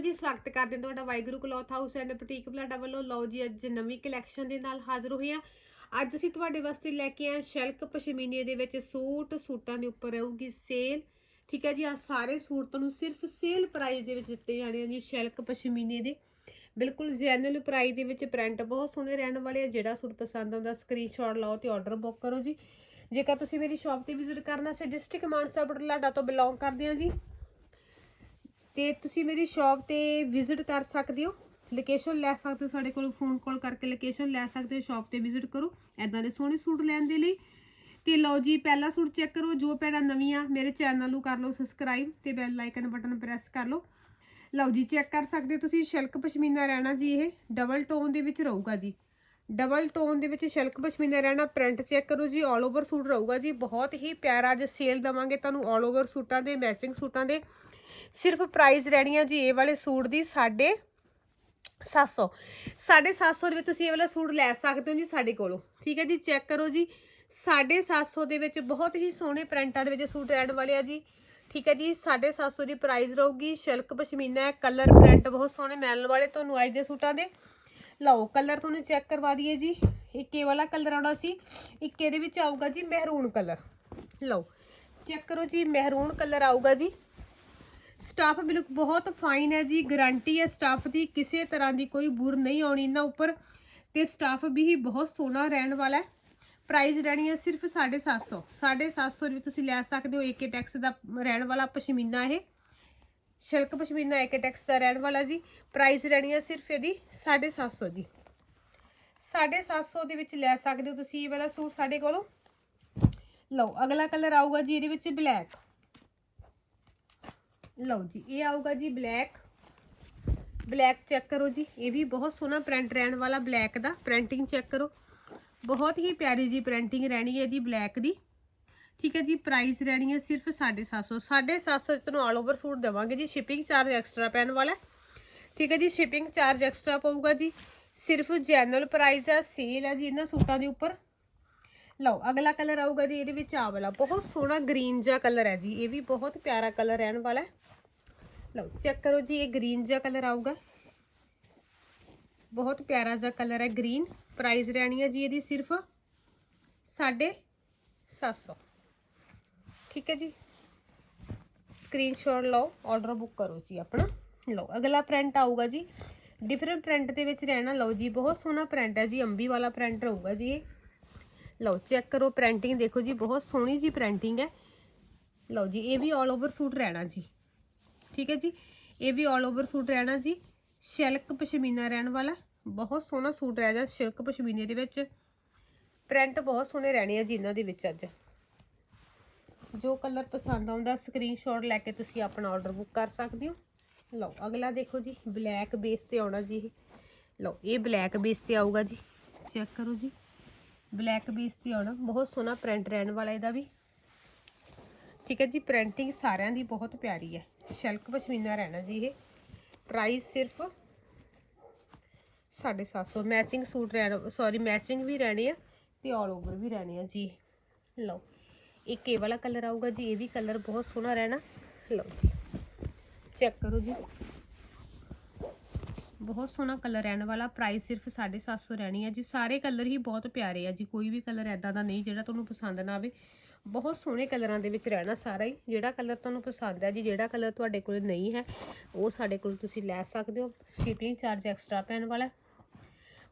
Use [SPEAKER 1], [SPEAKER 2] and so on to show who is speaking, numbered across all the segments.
[SPEAKER 1] ਜੀ, ਸਵਾਗਤ ਕਰਦੇ ਹਾਂ ਤੁਹਾਡਾ Waheguru cloth house and boutique Balada ਵੱਲੋਂ। ਲਓ ਜੀ, ਅੱਜ ਨਵੀਂ ਕਲੈਕਸ਼ਨ ਦੇ ਨਾਲ ਹਾਜ਼ਰ ਹੋਏ ਹਾਂ। ਅੱਜ ਅਸੀਂ ਤੁਹਾਡੇ ਵਾਸਤੇ ਲੈ ਕੇ ਆਏ ਸ਼ੈਲਕ ਪਸ਼ਮੀਨੇ ਦੇ ਵਿੱਚ ਸੂਟ। ਸੂਟਾਂ ਦੇ ਉੱਪਰ ਰਹੂਗੀ ਸੇਲ। ਠੀਕ ਹੈ ਜੀ ਆ ਸਾਰੇ ਸੂਟ ਤੁਹਾਨੂੰ ਸਿਰਫ ਸੇਲ ਪ੍ਰਾਈਸ ਦੇ ਵਿੱਚ ਦਿੱਤੇ ਜਾਣੇ ਆ ਜੀ, ਸ਼ੈਲਕ ਪਸ਼ਮੀਨੇ ਦੇ। ਬਿਲਕੁਲ ਜੈਨੂਅਲ ਪ੍ਰਾਈਸ ਦੇ ਵਿੱਚ ਪ੍ਰਿੰਟ ਬਹੁਤ ਸੋਹਣੇ ਰਹਿਣ ਵਾਲੇ ਆ। ਜਿਹੜਾ ਸੂਟ ਪਸੰਦ ਆਉਂਦਾ ਸਕਰੀਨਸ਼ਾਟ ਲਓ ਤੇ ਆਰਡਰ ਬੁੱਕ ਕਰੋ ਜੀ। ਜੇਕਰ ਤੁਸੀਂ ਮੇਰੀ ਸ਼ਾਪ ਤੇ ਵਿਜ਼ਿਟ ਕਰਨਾ ਸੇ ਡਿਸਟ੍ਰਿਕਟ ਮਾਨਸਾ ਬੁਢਲਾਡਾ ਤੋਂ ਬਿਲੋਂਗ ਕਰਦੇ ਆ ਜੀ। ਤੇ ਤੁਸੀਂ ਮੇਰੀ ਸ਼ਾਪ ਤੇ ਵਿਜ਼ਿਟ ਕਰ ਸਕਦੇ ਹੋ। ਲੋਕੇਸ਼ਨ ਲੈ ਸਕਦੇ ਹੋ ਸਾਡੇ ਕੋਲ ਫੋਨ ਕਾਲ ਕਰਕੇ ਲੋਕੇਸ਼ਨ ਲੈ ਸਕਦੇ ਹੋ ਸ਼ਾਪ ਤੇ ਵਿਜ਼ਿਟ ਕਰੋ ਐਦਾਂ ਦੇ ਸੋਹਣੇ ਸੂਟ ਲੈਣ ਦੇ ਲਈ। ਤੇ ਲਓ ਜੀ, ਪਹਿਲਾ ਸੂਟ ਚੈੱਕ ਕਰੋ, ਜੋ ਪੈਣਾ ਨਵੀਆਂ ਮੇਰੇ ਚੈਨਲ ਨੂੰ ਕਰ ਲਓ ਸਬਸਕ੍ਰਾਈਬ ਤੇ ਬੈਲ ਆਈਕਨ ਬਟਨ ਪ੍ਰੈਸ ਕਰ ਲਓ। ਲਓ ਜੀ ਚੈੱਕ ਕਰ ਸਕਦੇ ਹੋ ਤੁਸੀਂ, ਸ਼ਲਕ ਪਸ਼ਮੀਨਾ ਰਹਿਣਾ ਜੀ ਇਹ ਡਬਲ ਟੋਨ ਦੇ ਵਿੱਚ ਰਹੂਗਾ ਜੀ। ਡਬਲ ਟੋਨ ਦੇ ਵਿੱਚ ਸ਼ਲਕ ਪਸ਼ਮੀਨਾ ਰਹਿਣਾ ਪ੍ਰਿੰਟ ਚੈੱਕ ਕਰੋ ਜੀ 올 ਓਵਰ ਸੂਟ ਰਹੂਗਾ ਜੀ। ਬਹੁਤ ਹੀ ਪਿਆਰਾ ਅੱਜ ਸੇਲ ਦਵਾਂਗੇ ਤੁਹਾਨੂੰ 올 ਓਵਰ ਸੂਟਾਂ ਦੇ ਮੈਚਿੰਗ ਸੂਟਾਂ ਦੇ। ਸਿਰਫ ਪ੍ਰਾਈਸ ਰਹਿਣੀ ਆ ਜੀ ਇਹ ਵਾਲੇ ਸੂਟ ਦੀ ਸਾਡੇ 700 750 ਦੇ ਵਿੱਚ ਤੁਸੀਂ ਇਹ ਵਾਲਾ ਸੂਟ ਲੈ ਸਕਦੇ ਹੋ ਜੀ ਸਾਡੇ ਕੋਲੋਂ। ਠੀਕ ਹੈ ਜੀ ਚੈੱਕ ਕਰੋ ਜੀ। 750 ਦੇ ਵਿੱਚ ਬਹੁਤ ਹੀ ਸੋਹਣੇ ਪ੍ਰਿੰਟਾਂ ਦੇ ਵਿੱਚ ਸੂਟ ਐਡ ਵਾਲੇ ਆ ਜੀ। ਠੀਕ ਹੈ ਜੀ 750 ਦੀ ਪ੍ਰਾਈਸ ਰਹੂਗੀ। ਸ਼ਿਲਕ ਪਸ਼ਮੀਨਾ ਹੈ ਕਲਰ ਪ੍ਰਿੰਟ ਬਹੁਤ ਸੋਹਣੇ ਮਿਲਣ ਵਾਲੇ ਤੁਹਾਨੂੰ ਅੱਜ ਦੇ ਸੂਟਾਂ ਦੇ। ਲਓ ਕਲਰ ਤੁਹਾਨੂੰ ਚੈੱਕ ਕਰਵਾ ਦਈਏ ਜੀ। ਇੱਕ ਇਹ ਵਾਲਾ ਕਲਰ ਆਉਣਾ ਸੀ। ਇੱਕ ਇਹਦੇ ਵਿੱਚ ਆਊਗਾ ਜੀ ਮਹਿਰੂਨ ਕਲਰ ਲਓ ਚੈੱਕ ਕਰੋ ਜੀ, ਮਹਿਰੂਨ ਕਲਰ ਆਊਗਾ ਜੀ। ਸਟਾਫ ਬਿਲਕੁਲ ਬਹੁਤ ਫਾਈਨ ਹੈ ਜੀ ਗਾਰੰਟੀ ਹੈ ਸਟਾਫ ਦੀ, ਕਿਸੇ ਤਰ੍ਹਾਂ ਦੀ ਕੋਈ ਬੁਰ ਨਹੀਂ ਆਉਣੀ ਇਹਨਾਂ ਉੱਪਰ। ਤੇ ਸਟਾਫ ਵੀ ਬਹੁਤ ਸੋਹਣਾ ਰਹਿਣ ਵਾਲਾ ਹੈ। ਪ੍ਰਾਈਸ ਰਹਿਣੀ ਹੈ ਸਿਰਫ 750 750 ਵਿੱਚ ਤੁਸੀਂ ਲੈ ਸਕਦੇ ਹੋ ਏਕੇ ਟੈਕਸ ਦਾ ਰਹਿਣ ਵਾਲਾ ਪਸ਼ਮੀਨਾ ਇਹ। ਸ਼ਿਲਕ ਪਸ਼ਮੀਨਾ ਏਕੇ ਟੈਕਸ ਦਾ ਰਹਿਣ ਵਾਲਾ ਜੀ। ਪ੍ਰਾਈਸ ਰਹਿਣੀ ਹੈ ਸਿਰਫ ਇਹਦੀ 750 ਜੀ। 750 ਦੇ ਵਿੱਚ ਲੈ ਸਕਦੇ ਹੋ ਤੁਸੀਂ ਇਹ ਵਾਲਾ ਸੂਟ ਸਾਡੇ ਕੋਲੋਂ। ਲਓ, ਅਗਲਾ ਕਲਰ ਆਊਗਾ ਜੀ ਇਹਦੇ ਵਿੱਚ ਬਲੈਕ ਲਓ ਜੀ, ਇਹ ਆਊਗਾ ਜੀ ਬਲੈਕ ਬਲੈਕ ਚੈੱਕ ਕਰੋ ਜੀ, ਇਹ ਵੀ ਬਹੁਤ ਸੋਹਣਾ ਪ੍ਰਿੰਟ ਰਹਿਣ ਵਾਲਾ ਬਲੈਕ ਦਾ। ਪ੍ਰਿੰਟਿੰਗ ਚੈੱਕ ਕਰੋ। ਬਹੁਤ ਹੀ ਪਿਆਰੀ ਜੀ ਪ੍ਰਿੰਟਿੰਗ ਰਹਿਣੀ ਹੈ ਇਹਦੀ ਬਲੈਕ ਦੀ। ਠੀਕ ਹੈ ਜੀ ਪ੍ਰਾਈਸ ਰਹਿਣੀ ਹੈ ਸਿਰਫ 750 750 ਤੁਹਾਨੂੰ ਆਲ ਓਵਰ ਸੂਟ ਦੇਵਾਂਗੇ ਜੀ ਸ਼ਿਪਿੰਗ ਚਾਰਜ ਐਕਸਟਰਾ ਪੈਣ ਵਾਲਾ ਠੀਕ ਹੈ ਜੀ ਸ਼ਿਪਿੰਗ ਚਾਰਜ ਐਕਸਟਰਾ ਪਊਗਾ ਜੀ। ਸਿਰਫ ਜੈਨੂਅਲ ਪ੍ਰਾਈਸ ਹੈ ਸੇਲ ਹੈ ਜੀ ਇਹਨਾਂ ਸੂਟਾਂ ਦੇ ਉੱਪਰ। ਲਓ, ਅਗਲਾ ਕਲਰ ਆਊਗਾ ਜੀ, ਇਹਦੇ ਵਿੱਚ ਆ ਵਾਲਾ। ਬਹੁਤ ਸੋਹਣਾ ਗ੍ਰੀਨ ਜਿਹਾ ਕਲਰ ਹੈ ਜੀ, ਇਹ ਵੀ ਬਹੁਤ ਪਿਆਰਾ ਕਲਰ ਰਹਿਣ ਵਾਲਾ ਹੈ। ਲਓ ਚੈੱਕ ਕਰੋ ਜੀ, ਇਹ ਗ੍ਰੀਨ ਜਿਹਾ ਕਲਰ ਆਊਗਾ। ਬਹੁਤ ਪਿਆਰਾ ਜਿਹਾ ਕਲਰ ਹੈ ਗ੍ਰੀਨ ਪ੍ਰਾਈਸ ਰਹਿਣੀ ਹੈ ਜੀ ਇਹਦੀ ਸਿਰਫ 750 ਠੀਕ ਹੈ ਜੀ? ਸਕਰੀਨਸ਼ਾਟ ਲਓ ਆਰਡਰ ਬੁੱਕ ਕਰੋ ਜੀ ਆਪਣਾ। ਲਓ, ਅਗਲਾ ਪ੍ਰਿੰਟ ਆਊਗਾ ਜੀ। ਡਿਫਰੈਂਟ ਪ੍ਰਿੰਟ ਦੇ ਵਿੱਚ ਰਹਿਣਾ। ਲਓ ਜੀ, ਬਹੁਤ ਸੋਹਣਾ ਪ੍ਰਿੰਟ ਹੈ ਜੀ, ਅੰਬੀ ਵਾਲਾ ਪ੍ਰਿੰਟ ਰਹੂਗਾ ਜੀ ਇਹ। ਲਓ ਚੈੱਕ ਕਰੋ ਪ੍ਰਿੰਟਿੰਗ ਦੇਖੋ ਜੀ, ਬਹੁਤ ਸੋਹਣੀ ਜੀ ਪ੍ਰਿੰਟਿੰਗ ਹੈ। ਲਓ ਜੀ, ਇਹ ਵੀ 올 ਓਵਰ ਸੂਟ ਰਹਿਣਾ ਜੀ। ਠੀਕ ਹੈ ਜੀ? ਇਹ ਵੀ 올 ਓਵਰ ਸੂਟ ਰਹਿਣਾ ਜੀ। ਸ਼ਿਲਕ ਪਸ਼ਮੀਨਾ ਰਹਿਣ ਵਾਲਾ, ਬਹੁਤ ਸੋਹਣਾ ਸੂਟ ਰਹਿ ਜਾ ਸ਼ਿਲਕ ਪਸ਼ਮੀਨੇ ਦੇ ਵਿੱਚ। ਪ੍ਰਿੰਟ ਬਹੁਤ ਸੋਹਣੇ ਰਹਿਣੇ ਆ ਜੀ ਇਹਨਾਂ ਦੇ ਵਿੱਚ ਅੱਜ। ਜੋ ਕਲਰ ਪਸੰਦ ਆਉਂਦਾ ਸਕਰੀਨਸ਼ਾਟ ਲੈ ਕੇ ਤੁਸੀਂ ਆਪਣਾ ਆਰਡਰ ਬੁੱਕ ਕਰ ਸਕਦੇ ਹੋ। ਲਓ, ਅਗਲਾ ਦੇਖੋ ਜੀ ਬਲੈਕ ਬੇਸ ਤੇ ਆਉਣਾ ਜੀ ਇਹ। ਲਓ, ਇਹ ਬਲੈਕ ਬੇਸ ਤੇ ਆਊਗਾ ਜੀ। ਚੈੱਕ ਕਰੋ ਜੀ। ਬਲੈਕ ਬੀਸ ਤੇ ਆਉਣਾ। ਬਹੁਤ ਸੋਹਣਾ ਪ੍ਰਿੰਟ ਰਹਿਣ ਵਾਲਾ ਇਹਦਾ ਵੀ। ਠੀਕ ਹੈ ਜੀ ਪ੍ਰਿੰਟਿੰਗ ਸਾਰਿਆਂ ਦੀ ਬਹੁਤ ਪਿਆਰੀ ਹੈ। ਸ਼ਲਕ ਪਸ਼ਮੀਨਾ ਰਹਿਣਾ ਜੀ ਇਹ। ਪ੍ਰਾਈਸ ਸਿਰਫ 750 ਮੈਚਿੰਗ ਸੂਟ ਰਹਿਣਾ ਸੌਰੀ ਮੈਚਿੰਗ ਵੀ ਰਹਿਣੀ ਆ ਤੇ ਆਲ ਓਵਰ ਵੀ ਰਹਿਣੇ ਆ ਜੀ। ਲਓ ਇੱਕ ਇਹ ਵਾਲਾ ਕਲਰ ਆਊਗਾ ਜੀ, ਇਹ ਵੀ ਕਲਰ ਬਹੁਤ ਸੋਹਣਾ ਰਹਿਣਾ। ਲਓ ਜੀ। ਚੈੱਕ ਕਰੋ ਜੀ। ਬਹੁਤ ਸੋਹਣਾ ਕਲਰ ਰਹਿਣ ਵਾਲਾ। ਪ੍ਰਾਈਸ ਸਿਰਫ 750 ਰਹਿਣੀ ਹੈ ਜੀ। ਸਾਰੇ ਕਲਰ ਹੀ ਬਹੁਤ ਪਿਆਰੇ ਆ ਜੀ। ਕੋਈ ਵੀ ਕਲਰ ਐਦਾਂ ਦਾ ਨਹੀਂ ਜਿਹੜਾ ਤੁਹਾਨੂੰ ਪਸੰਦ ਨਾ ਆਵੇ। ਬਹੁਤ ਸੋਹਣੇ ਕਲਰਾਂ ਦੇ ਵਿੱਚ ਰਹਿਣਾ ਸਾਰਾ ਹੀ। ਜਿਹੜਾ ਕਲਰ ਤੁਹਾਨੂੰ ਪਸੰਦ ਹੈ ਜੀ, ਜਿਹੜਾ ਕਲਰ ਤੁਹਾਡੇ ਕੋਲ ਨਹੀਂ ਹੈ, ਉਹ ਸਾਡੇ ਕੋਲ ਤੁਸੀਂ ਲੈ ਸਕਦੇ ਹੋ। ਸ਼ਿਪਿੰਗ ਚਾਰਜ ਐਕਸਟਰਾ ਪੈਣ ਵਾਲਾ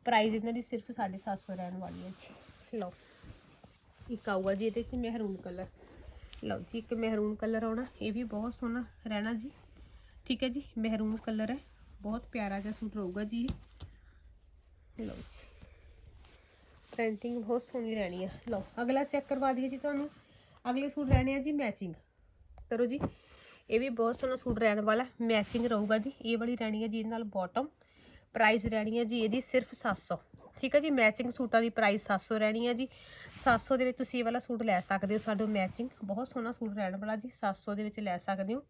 [SPEAKER 1] ਪ੍ਰਾਈਸ ਇਹਨਾਂ ਦੀ ਸਿਰਫ 750 ਰਹਿਣ ਵਾਲੀ ਹੈ ਜੀ। ਲਓ, ਇੱਕ ਆਊਗਾ ਜੀ ਇਹਦੇ 'ਚ ਮਹਿਰੂਨ ਕਲਰ ਲਓ ਜੀ, ਇੱਕ ਮਹਿਰੂਨ ਕਲਰ ਆਉਣਾ। ਇਹ ਵੀ ਬਹੁਤ ਸੋਹਣਾ ਰਹਿਣਾ ਜੀ। ਠੀਕ ਹੈ ਜੀ ਮਹਿਰੂਨ ਕਲਰ ਹੈ। ਬਹੁਤ ਪਿਆਰਾ ਜਿਹਾ ਸੂਟ ਰਹੂਗਾ ਜੀ। ਲਓ ਜੀ। ਪ੍ਰਿੰਟਿੰਗ ਬਹੁਤ ਸੋਹਣੀ ਰਹਿਣੀ ਆ। ਲਓ, ਅਗਲਾ ਚੈੱਕ ਕਰਵਾ ਦਈਏ ਜੀ ਤੁਹਾਨੂੰ। ਅਗਲੇ ਸੂਟ ਰਹਿਣੇ ਆ ਜੀ ਮੈਚਿੰਗ ਕਰੋ ਜੀ। ਇਹ ਵੀ ਬਹੁਤ ਸੋਹਣਾ ਸੂਟ ਰਹਿਣ ਵਾਲਾ ਮੈਚਿੰਗ ਰਹੂਗਾ ਜੀ। ਇਹ ਵਾਲੀ ਰਹਿਣੀ ਹੈ ਜੀ ਇਹਦੇ ਨਾਲ ਬਾਟਮ ਪ੍ਰਾਈਸ ਰਹਿਣੀ ਹੈ ਜੀ ਇਹਦੀ ਸਿਰਫ 700 ਠੀਕ ਹੈ ਜੀ? ਮੈਚਿੰਗ ਸੂਟਾਂ ਦੀ ਪ੍ਰਾਈਸ 700 ਰਹਿਣੀ ਹੈ ਜੀ। 700 ਦੇ ਵਿੱਚ ਤੁਸੀਂ ਇਹ ਵਾਲਾ ਸੂਟ ਲੈ ਸਕਦੇ ਹੋ। ਸਾਡੇ ਮੈਚਿੰਗ ਬਹੁਤ ਸੋਹਣਾ ਸੂਟ ਰਹਿਣ ਵਾਲਾ ਜੀ। 700 ਦੇ ਵਿੱਚ ਲੈ ਸਕਦੇ ਹੋ।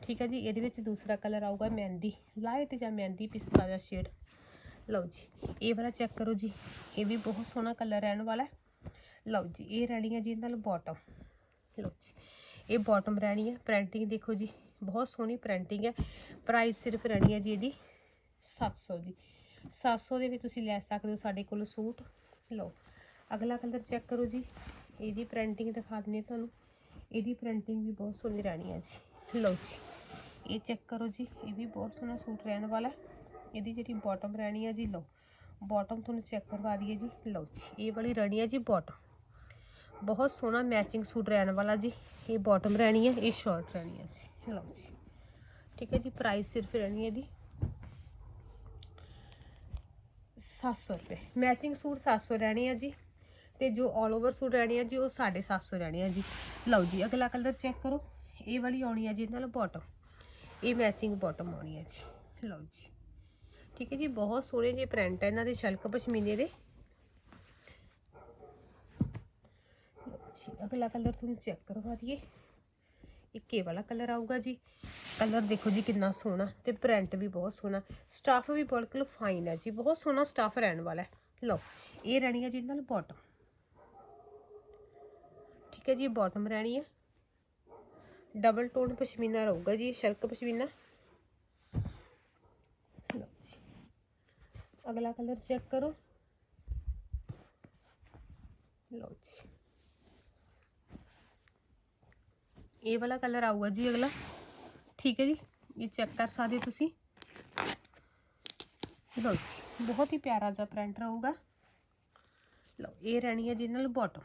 [SPEAKER 1] ਠੀਕ ਹੈ ਜੀ, ਇਹਦੇ ਵਿੱਚ ਦੂਸਰਾ ਕਲਰ ਆਊਗਾ ਮਹਿੰਦੀ ਲਾਈਟ ਜਾਂ ਮਹਿੰਦੀ ਪਿਸਤਾ ਜਾਂ ਸ਼ੇਡ ਲਓ ਜੀ, ਇਹ ਵਾਲਾ ਚੈੱਕ ਕਰੋ ਜੀ, ਇਹ ਵੀ ਬਹੁਤ ਸੋਹਣਾ ਕਲਰ ਰਹਿਣ ਵਾਲਾ ਲਓ ਜੀ, ਇਹ ਰਹਿਣੀ ਹੈ ਜੀ ਇਹਦੇ ਨਾਲ ਬਾਟਮ ਲਓ ਜੀ, ਇਹ ਬਾਟਮ ਰਹਿਣੀ ਹੈ ਪ੍ਰਿੰਟਿੰਗ ਦੇਖੋ ਜੀ, ਬਹੁਤ ਸੋਹਣੀ ਪ੍ਰਿੰਟਿੰਗ ਹੈ। ਪ੍ਰਾਈਸ ਸਿਰਫ ਰਹਿਣੀ ਹੈ ਜੀ ਇਹਦੀ 700 ਜੀ। 700 ਦੇ ਵੀ ਤੁਸੀਂ ਲੈ ਸਕਦੇ ਹੋ ਸਾਡੇ ਕੋਲ ਸੂਟ। ਲਓ, ਅਗਲਾ ਕਲਰ ਚੈੱਕ ਕਰੋ ਜੀ, ਇਹਦੀ ਪ੍ਰਿੰਟਿੰਗ ਦਿਖਾ ਦਿੰਦੇ ਤੁਹਾਨੂੰ। ਇਹਦੀ ਪ੍ਰਿੰਟਿੰਗ ਵੀ ਬਹੁਤ ਸੋਹਣੀ ਰਹਿਣੀ ਹੈ ਜੀ। ਲਓ ਜੀ ਇਹ ਚੈੱਕ ਕਰੋ ਜੀ ਇਹ ਵੀ ਬਹੁਤ ਸੋਹਣਾ ਸੂਟ ਰਹਿਣ ਵਾਲਾ ਹੈ। ਇਹਦੀ ਜਿਹੜੀ ਬਾਟਮ ਰਹਿਣੀ ਹੈ ਜੀ, ਲਓ। ਬਾਟਮ ਤੁਹਾਨੂੰ ਚੈੱਕ ਕਰਵਾ ਦਈਏ ਜੀ, ਲਓ ਜੀ। ਇਹ ਵਾਲੀ ਰਹਿਣੀ ਹੈ ਜੀ ਬਾਟਮ ਬਹੁਤ ਸੋਹਣਾ ਮੈਚਿੰਗ ਸੂਟ ਰਹਿਣ ਵਾਲਾ ਜੀ। ਇਹ ਬਾਟਮ ਰਹਿਣੀ ਹੈ ਇਹ ਸ਼ਾਰਟ ਰਹਿਣੀ ਹੈ ਜੀ, ਲਓ ਜੀ। ਠੀਕ ਹੈ ਜੀ ਪ੍ਰਾਈਸ ਸਿਰਫ ਰਹਿਣੀ ਹੈ ਇਹਦੀ। 700 ਰੁਪਏ। ਮੈਚਿੰਗ ਸੂਟ 700 ਰਹਿਣੀ ਹੈ ਜੀ। ਤੇ ਜੋ 올 ਓਵਰ ਸੂਟ ਰਹਿਣੀ ਹੈ ਜੀ, ਉਹ 750 ਰਹਿਣੀ ਹੈ ਜੀ। ਲਓ ਜੀ, ਅਗਲਾ ਕਲਰ ਚੈੱਕ ਕਰੋ। ਇਹ ਵਾਲੀ ਆਉਣੀ ਹੈ ਜੀ ਇਹਨਾਂ ਨਾਲ ਬਾਟਮ ਇਹ ਮੈਚਿੰਗ ਬਾਟਮ ਆਉਣੀ ਹੈ ਜੀ। ਲਓ ਜੀ। ਠੀਕ ਹੈ ਜੀ, ਬਹੁਤ ਸੋਹਣੇ ਜਿਹੇ ਪ੍ਰਿੰਟ ਹੈ ਇਹਨਾਂ ਦੇ ਸ਼ਲਕ ਪਸ਼ਮੀਨੇ ਦੇ। ਜੀ, ਅਗਲਾ ਕਲਰ ਤੁਹਾਨੂੰ ਚੈੱਕ ਕਰਵਾ ਦਈਏ। ਇੱਕ ਇਹ ਵਾਲਾ ਕਲਰ ਆਊਗਾ ਜੀ। ਕਲਰ ਦੇਖੋ ਜੀ ਕਿੰਨਾ ਸੋਹਣਾ ਤੇ ਪ੍ਰਿੰਟ ਵੀ ਬਹੁਤ ਸੋਹਣਾ। ਸਟਾਫ ਵੀ ਬਿਲਕੁਲ ਫਾਈਨ ਹੈ ਜੀ, ਬਹੁਤ ਸੋਹਣਾ ਸਟਾਫ ਰਹਿਣ ਵਾਲਾ ਹੈ। ਲਓ, ਇਹ ਰਹਿਣੀ ਹੈ ਜੀ ਇਹਦੇ ਨਾਲ ਬਾਟਮ ਠੀਕ ਹੈ ਜੀ ਬਾਟਮ ਰਹਿਣੀ ਹੈ ਡਬਲ ਟੋਨ ਪਸ਼ਮੀਨਾ ਰਹੂਗਾ ਜੀ, ਸ਼ਰਕ ਪਸ਼ਮੀਨਾ। ਲਓ ਜੀ। ਅਗਲਾ ਕਲਰ ਚੈੱਕ ਕਰੋ। ਲਓ ਜੀ। ਇਹ ਵਾਲਾ ਕਲਰ ਆਊਗਾ ਜੀ ਅਗਲਾ। ਠੀਕ ਹੈ ਜੀ, ਇਹ ਚੈੱਕ ਕਰ ਸਕਦੇ ਹੋ ਤੁਸੀਂ। ਲਓ ਜੀ, ਬਹੁਤ ਹੀ ਪਿਆਰਾ ਜਿਹਾ ਪ੍ਰਿੰਟ ਰਹੂਗਾ। ਲਓ, ਇਹ ਰਹਿਣੀ ਹੈ ਜੀ ਨਾਲ ਬਾਟਮ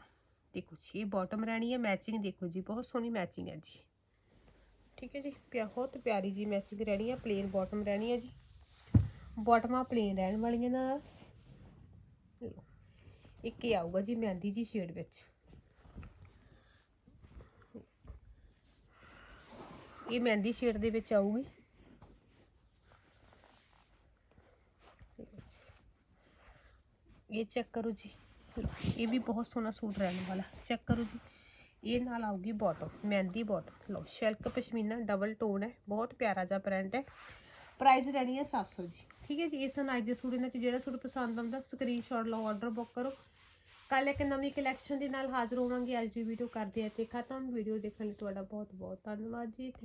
[SPEAKER 1] ਦੇਖੋ ਜੀ, ਇਹ ਬਾਟਮ ਰਹਿਣੀ ਹੈ ਮੈਚਿੰਗ ਦੇਖੋ ਜੀ, ਬਹੁਤ ਸੋਹਣੀ ਮੈਚਿੰਗ ਹੈ ਜੀ। ਠੀਕ ਹੈ ਜੀ, ਪਿਆ ਬਹੁਤ ਪਿਆਰੀ ਜੀ ਮੈਚਿੰਗ ਰਹਿਣੀ ਆ ਪਲੇਨ ਬਾਟਮ ਰਹਿਣੀ ਹੈ ਜੀ। ਬਾਟਮਾਂ ਪਲੇਨ ਰਹਿਣ ਵਾਲੀਆਂ ਨਾਲ। ਇੱਕ ਇਹ ਆਊਗਾ ਜੀ ਮਹਿੰਦੀ ਜੀ ਸ਼ੇਡ ਵਿੱਚ। ਇਹ ਮਹਿੰਦੀ ਸ਼ੇਡ ਦੇ ਵਿੱਚ ਆਊਗੀ। ਇਹ ਚੈੱਕ ਕਰੋ ਜੀ। ਇਹ ਵੀ ਬਹੁਤ ਸੋਹਣਾ ਸੂਟ ਰਹਿਣ ਵਾਲਾ। ਚੈੱਕ ਕਰੋ ਜੀ। ਇਹ ਨਾਲ ਆਊਗੀ ਬਾਟਮ ਮਹਿੰਦੀ ਬਾਟਮ ਲਓ, ਸ਼ਿਲਕ ਪਸ਼ਮੀਨਾ ਡਬਲ ਟੋਨ ਹੈ, ਬਹੁਤ ਪਿਆਰਾ ਜਿਹਾ ਪ੍ਰਿੰਟ ਹੈ। ਪ੍ਰਾਈਸ ਰਹਿਣੀ ਹੈ 700 ਜੀ। ਠੀਕ ਹੈ ਜੀ, ਇਸ ਨਾਲ ਅੱਜ ਦੇ ਸੂਟ ਇਹਨਾਂ ਚ ਜਿਹੜਾ ਸੂਟ ਪਸੰਦ ਆਉਂਦਾ ਸਕਰੀਨਸ਼ਾਟ ਲਓ ਆਰਡਰ ਬੁੱਕ ਕਰੋ। ਕੱਲ ਇੱਕ ਨਵੀਂ ਕਲੈਕਸ਼ਨ ਦੇ ਨਾਲ ਹਾਜ਼ਰ ਹੋਵਾਂਗੇ, ਅੱਜ ਦੀ ਵੀਡੀਓ ਕਰਦੇ ਆ ਤੇ ਖਤਮ। ਵੀਡੀਓ ਦੇਖਣ ਲਈ ਤੁਹਾਡਾ ਬਹੁਤ ਬਹੁਤ ਧੰਨਵਾਦ ਜੀ।